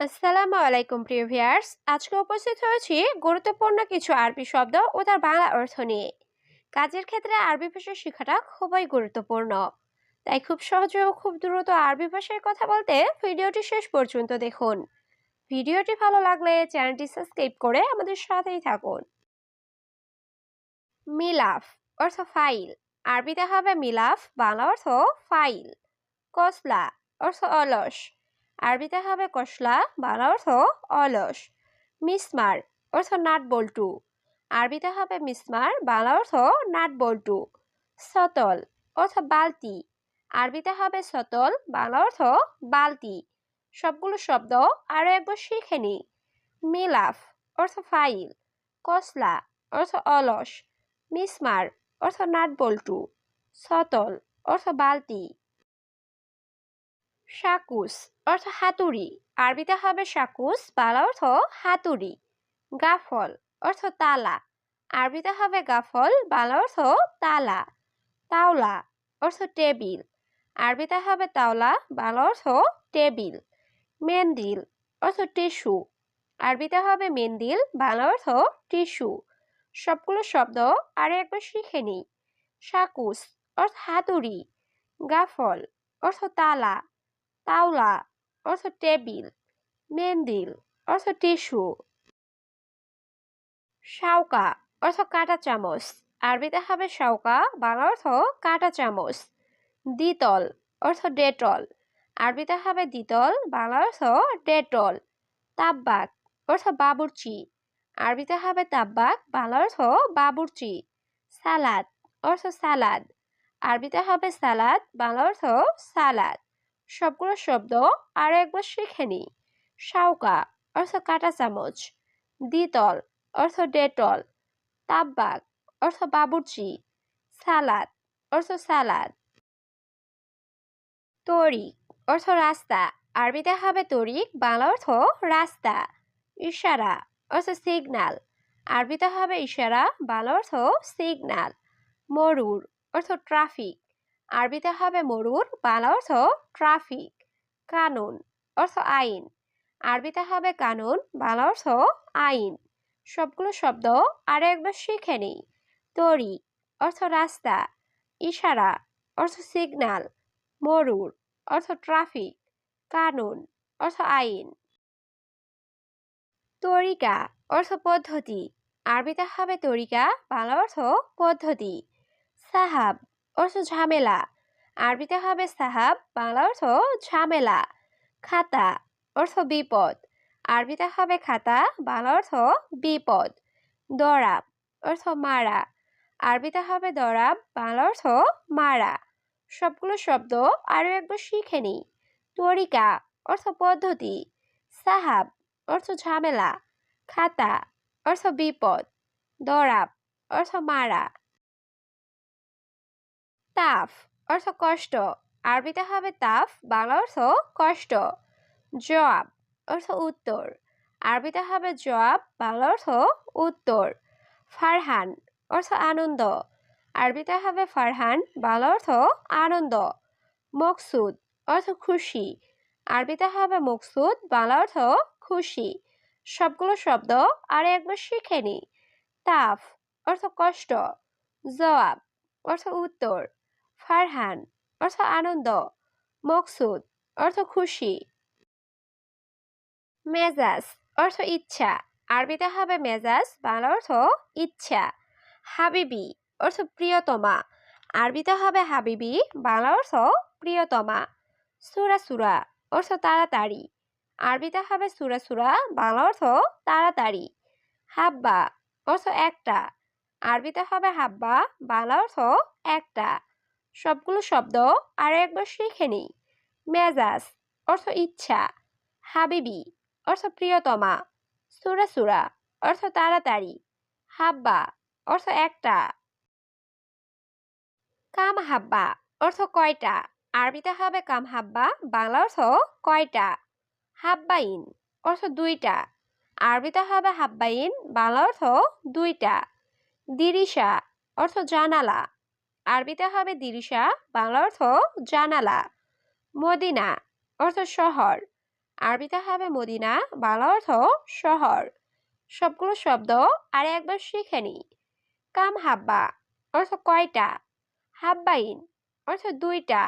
আসসালামু আলাইকুম, প্রিয় ভিউয়ার্স। আজকে উপস্থিত হয়েছি গুরুত্বপূর্ণ কিছু আরবি শব্দ ও তার বাংলা অর্থ নিয়ে। কাজের ক্ষেত্রে আরবি ভাষা শেখাটা খুবই গুরুত্বপূর্ণ। তাই খুব সহজে ও খুব দ্রুত আরবি ভাষায় কথা বলতে ভিডিওটি শেষ পর্যন্ত দেখুন। ভিডিওটি ভালো লাগলে চ্যানেলটি সাবস্ক্রাইব করে আমাদের সাথেই থাকুন। মিলাফ অর্থ ফাইল। আরবিতে হবে মিলাফ, বাংলা অর্থ ফাইল। কসলা অর্থ অলস। আরবিতে হবে কসলা, বাংলা অর্থ অলস। মিসমার অর্থ নাট বল্টু। আরবিতে হবে মিসমার বাংলা অর্থ নাট বল্টু। সতল, অর্থ বালতি। আরবিতে হবে সতল, বাংলা অর্থ বালতি। সবগুলো শব্দ আরও একবার শিখে নি। মিলাফ, অর্থ ফাইল। কসলা, অর্থ অলস। মিসমার অর্থ নাট বল্টু। সতল, অর্থ বালতি। শাকুস অর্থ হাতুড়ি। আরবিতে হবে শাকুস, বাংলা অর্থ হাতুড়ি। গাফল অর্থ তালা। আরবিতে হবে গাফল, বাংলা অর্থ তালা। তাওলা অর্থ টেবিল। আরবিতে হবে তাওলা, বাংলা অর্থ টেবিল। মেন্দিল অর্থ টিস্যু। আরবিতে হবে মেন্দিল, বাংলা অর্থ টিস্যু। সবগুলো শব্দ আরও একবার শিখে নিই। শাকুস অর্থ হাতুড়ি। গাফল অর্থ তালা। তাওলা, অর্থ টেবিল, মেন্দিল, অর্থ টিস্যু। শাউকা অর্থ কাটা চামচ। আরবিতে হবে শাউকা বাংলা অর্থ কাটা চামচ। দ্বিতল, অর্থ ডেটল। আরবিতে হবে দ্বিতল, বাংলা অর্থ ডেটল। তাব্বাক অর্থ বাবুর্চি। আরবিতে হবে তাব্বাক বাংলা অর্থ বাবুর্চি। সালাদ, অর্থ সালাদ। আরবিতে হবে সালাদ, বাংলা অর্থ সালাদ। সবগুলো শব্দ আরও একবার শিখে নি শাউকা অর্থ কাটা চামচ। দ্বিতল, অর্থ ডেটল। তাব্বাক অর্থ বাবুর্চি। সালাদ, অর্থ সালাদ। তরিক, অর্থ রাস্তা। আরবিতে হবে তরিক, বাংলা অর্থ রাস্তা। ইশারা, অর্থ সিগনাল আরবিতে হবে ইশারা, বাংলা অর্থ সিগনাল মরুর, অর্থ ট্রাফিক। আরবিতে হবে মরুর বাংলা অর্থ ট্রাফিক কানুন অর্থ আইন। আরবিতে হবে কানুন বাংলা অর্থ আইন। সবগুলো শব্দ আরও একবার শিখে নিই। তরি অর্থ রাস্তা, ইশারা অর্থ সিগনাল মরুর অর্থ ট্রাফিক কানুন অর্থ আইন। তরিকা অর্থ পদ্ধতি। আরবিতে হবে তরিকা বাংলা অর্থ পদ্ধতি। সাহাব অর্থ ঝামেলা। আরবিতে হবে সাহাব, বাংলা অর্থ ঝামেলা। খাতা, অর্থ বিপদ। আরবিতে হবে খাতা, বাংলা অর্থ বিপদ। দরাব, অর্থ মারা। আরবিতে হবে দরাব, বাংলা অর্থ মারা। সবগুলো শব্দ আরও একবার শিখে নিই তরিকা, অর্থ পদ্ধতি। সাহাব, অর্থ ঝামেলা। খাতা, অর্থ বিপদ। দরাব, অর্থ মারা। তাফ অর্থ কষ্ট। আরবিতে হবে তাফ, বাংলা অর্থ কষ্ট। জবাব অর্থ উত্তর। আরবিতে হবে জবাব, বাংলা অর্থ উত্তর। ফারহান অর্থ আনন্দ। আরবিতে হবে ফারহান, বাংলা অর্থ আনন্দ। মকসুদ অর্থ খুশি। আরবিতে হবে মকসুদ, বাংলা অর্থ খুশি। সবগুলো শব্দ আর একবার শিখে নি। তাফ অর্থ কষ্ট। জবাব অর্থ উত্তর। ফারহান, অর্থ আনন্দ, মকসুদ, অর্থ খুশি। মেজাজ, অর্থ ইচ্ছা। আরবিতে হবে মেজাজ, বাংলা অর্থ ইচ্ছা। হাবিবি, অর্থ প্রিয়তমা। আরবিতে হবে হাবিবি, বাংলা অর্থ প্রিয়তমা। সুরা সুরা, অর্থ তাড়াতাড়ি। আরবিতে হবে সুরা সুরা, বাংলা অর্থ তাড়াতাড়ি। হাব্বা, অর্থ একটা। আরবিতে হবে হাব্বা, বাংলা অর্থ একটা। সবগুলো শব্দ আর একবার শিখে নিই। মেজাজ, অর্থ ইচ্ছা। হাবিবি, অর্থ প্রিয়তমা। সুরা সুরা, অর্থ তাড়াতাড়ি। হাব্বা, অর্থ একটা। কাম হাব্বা, অর্থ কয়টা? আরবিতে হবে কাম হাব্বা, বাংলা অর্থ কয়টা? হাব্বাইন, অর্থ দুইটা। আরবিতে হবে হাব্বাইন, বাংলা অর্থ দুইটা। দিরিশা, অর্থ জানালা। আরবিতে হবে দিরিশা, বাংলা অর্থ জানালা। মদিনা, অর্থ শহর। আরবিতে হবে মদিনা, বাংলা অর্থ শহর। সবগুলো শব্দ আর একবার শিখে নি কাম হাব্বা, অর্থ কয়টা? হাব্বাইন, অর্থ দুইটা।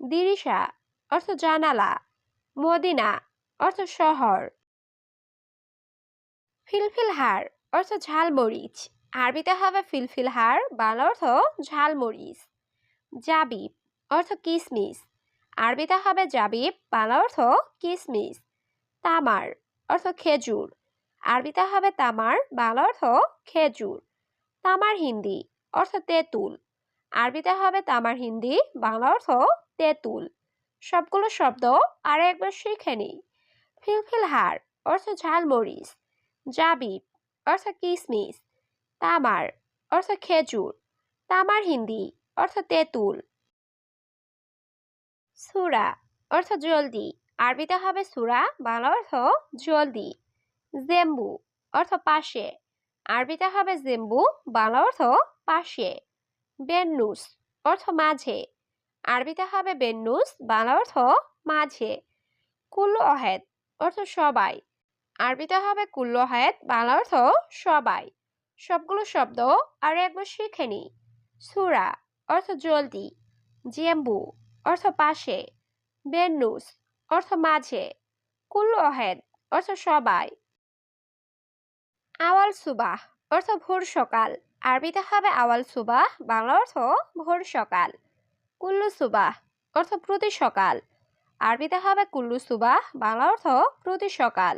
দিরিশা, অর্থ জানালা। মদিনা, অর্থ শহর। ফিলফিলহার অর্থ ঝালমরিচ। আরবিতে হবে ফিলফিলহার বাংলা অর্থ ঝালমরিচ। জাবিব, অর্থ কিসমিস। আরবিতে হবে জাবিব বাংলা অর্থ কিসমিস। তামার, অর্থ খেজুর। আরবিতে হবে তামার বাংলা অর্থ খেজুর। তামার হিন্দি, অর্থ তেঁতুল। আরবিতে হবে তামার হিন্দি, বাংলা অর্থ তেঁতুল। সবগুলো শব্দ আর একবার শিখে নিই। ফিলফিল হার, অর্থ ঝালমরিচ। জাবিব, অর্থ কিসমিস। তামার অর্থ খেজুর। তামার হিন্দি অর্থ তেঁতুল। সুরা অর্থ জলদি। আরবিতে হবে সুরা, বাংলা অর্থ জলদি। জেম্বু, অর্থ পাশে। আরবিতে হবে জেম্বু, বাংলা অর্থ পাশে। বেন্নুস, অর্থ মাঝে। আরবিতে হবে বেন্নুস, বাংলা অর্থ মাঝে। কুল্লু অহেদ, অর্থ সবাই। আরবিতে হবে কুল্লু অহেদ, বাংলা অর্থ সবাই। সবগুলো শব্দ আর একবার শিখে নি সুরা অর্থ জলদি, জেম্বু অর্থ পাশে বেনুস অর্থ মাঝে, কুল্লু অহেদ অর্থ সবাই। আওয়াল সুবাহ অর্থ ভোর সকাল, আরবিতে হবে আওয়াল সুবাহ, বাংলা অর্থ ভোর সকাল। কুল্লু সুবাহ অর্থ প্রতি সকাল, আরবিতে হবে কুল্লু সুবাহ, বাংলা অর্থ প্রতি সকাল।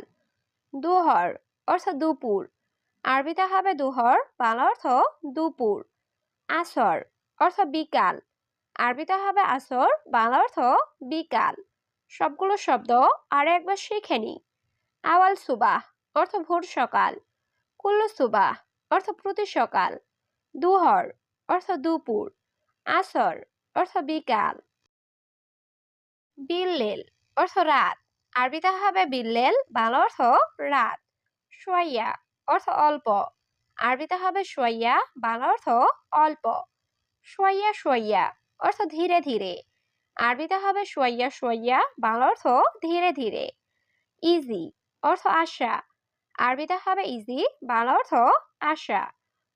দুহর অর্থ দুপুর আরবিতে হবে দুহর, বাংলা অর্থ দুপুর। আসর, অর্থ বিকাল। আরবিতে হবে আসর, বাংলা অর্থ বিকাল। সবগুলো শব্দ আর একবার শিখে নি আওয়াল সুবাহ, অর্থ ভোর সকাল। কুল্লু সুবাহ, অর্থ প্রতি সকাল। দুহর, অর্থ দুপুর। আসর, অর্থ বিকাল। বিল্লেল, অর্থ রাত। আরবিতে হবে বিল্লেল, বাংলা অর্থ রাত। সোয়াইয়া অর্থ অল্প। আরবিতে হবে সোয়াইয়া বাংলা অর্থ অল্প। সোয়াইয়া সোয়াইয়া অর্থ ধীরে ধীরে। আরবিতে হবে সোয়াইয়া সোয়াইয়া বাংলা অর্থ ধীরে ধীরে। ইজি অর্থ আশা। আরবিতে হবে ইজি বাংলা অর্থ আশা।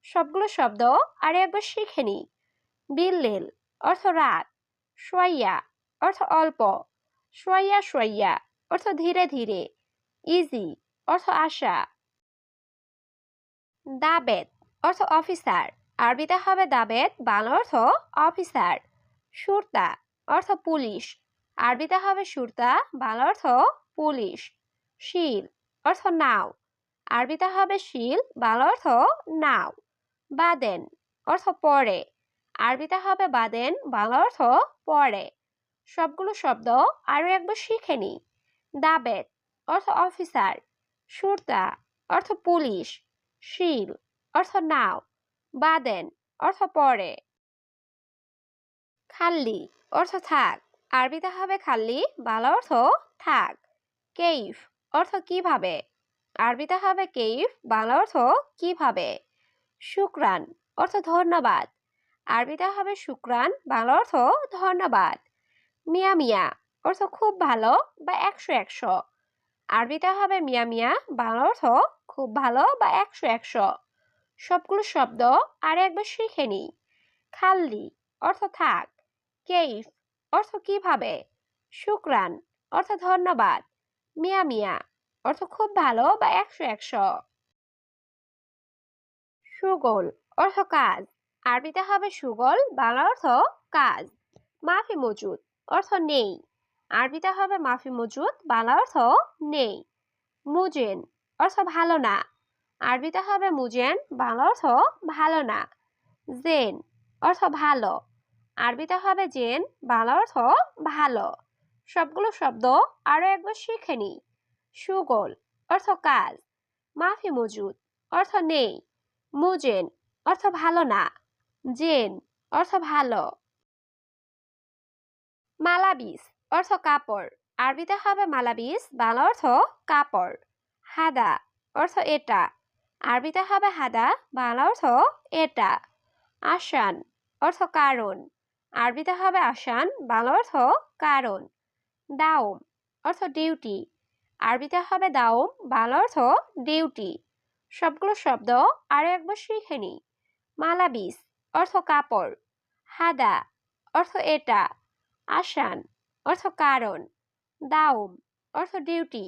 সবগুলো শব্দ আর একবার শিখে নি। বিল্লেল, অর্থ রাত। সোয়াইয়া অর্থ অল্প। সোয়াইয়া সোয়াইয়া অর্থ ধীরে ধীরে। ইজি অর্থ আশা। দাবেদ, অর্থ অফিসার। আরবিতে হবে দাবেদ, বাংলা অর্থ অফিসার। সুরতা, অর্থ পুলিশ। আরবিতে হবে সুরতা, বাংলা অর্থ পুলিশ। শিল, অর্থ নাও। আরবিতে হবে শিল, বাংলা অর্থ নাও। বাদেন, অর্থ পরে আরবিতে হবে বাদেন, বাংলা অর্থ পরে সবগুলো শব্দ আরও একবার শিখে নি দাবেদ, অর্থ অফিসার। সুরতা, অর্থ পুলিশ। শিল, অর্থ নাও, বাদেন, অর্থ পরে। খাল্লি, অর্থ থাক, আরবিতে হবে খাল্লি, বাংলা অর্থ থাক। কেইফ, অর্থ কীভাবে? আরবিতে হবে কেইফ, বাংলা অর্থ কীভাবে? শুক্রান, অর্থ ধন্যবাদ। আরবিতে হবে শুক্রান, বাংলা অর্থ ধন্যবাদ। মিয়া মিয়া, অর্থ খুব ভালো বা একশো একশো। আরবিতে হবে মিয়া মিয়া বাংলা অর্থ খুব ভালো বা একশো একশো। সবগুলো শব্দ আর একবার শিখে নিই। খাল্লি অর্থ থাক। কেইফ অর্থ কীভাবে? শুক্রান অর্থ ধন্যবাদ। মিয়া মিয়া অর্থ খুব ভালো বা একশো একশো। সুগোল অর্থ কাজ। আরবিতে হবে সুগল বাংলা অর্থ কাজ। মাফি মজুদ অর্থ নেই। আরবিতে হবে মাফি মজুদ, বাংলা অর্থ নেই। মুজেন অর্থ ভালো না। আরবিতে হবে মুজেন, বাংলা অর্থ ভালো না। জেন অর্থ ভালো। আরবিতে হবে জেন, বাংলা অর্থ ভালো। সবগুলো শব্দ আরও একবার শিখে নিই সুগোল অর্থ কাজ। মাফি মজুদ অর্থ নেই। মুজেন অর্থ ভালো না। জেন অর্থ ভালো। মালাবিস অর্থ কাপড়। আরবিতে হবে মালাবিস, বাংলা অর্থ কাপড়। হাদা, অর্থ এটা। আরবিতে হবে হাদা, বাংলা অর্থ এটা। আসান, অর্থ কারণ। আরবিতে হবে আসান, বাংলা অর্থ কারণ। দাওম, অর্থ ডিউটি। আরবিতে হবে দাউম বাংলা অর্থ ডিউটি। সবগুলো শব্দ আরও একবার শিখে নিই। মালাবিস, অর্থ কাপড়। হাদা, অর্থ এটা। আসান অর্থ কারণ দাউম অর্থ ডিউটি